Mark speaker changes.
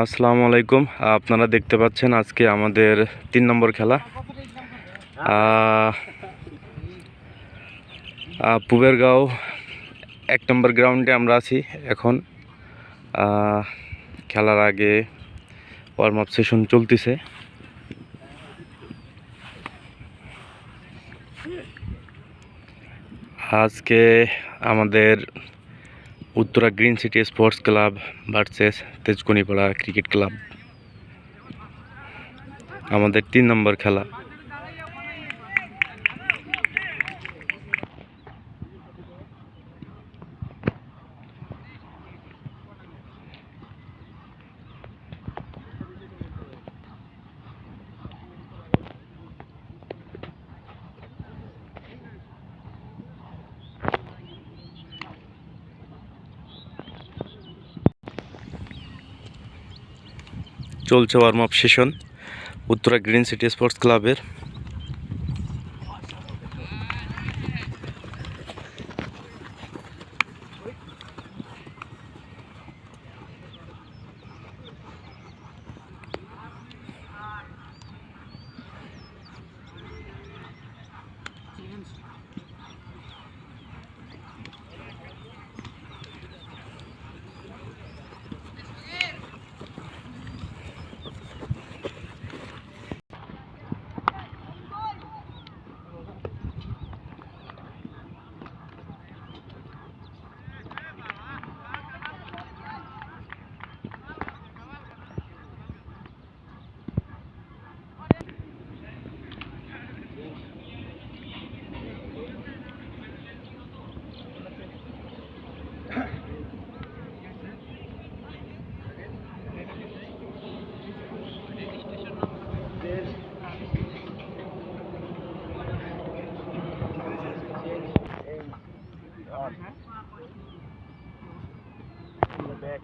Speaker 1: আসসালামু আলাইকুম। আপনারা দেখতে পাচ্ছেন আজকে আমাদের তিন নম্বর খেলা। পুবেরগাঁও এক নম্বর গ্রাউন্ডে আমরা আছি এখন। খেলার আগে ওয়ার্ম আপ সেশন চলতেছে। আজকে আমাদের Uttara green city sports club versus Tejkunipara cricket club. আমাদের তিন নম্বর খেলা। চলছে warm up session Uttara green city sports ক্লাবের In the back.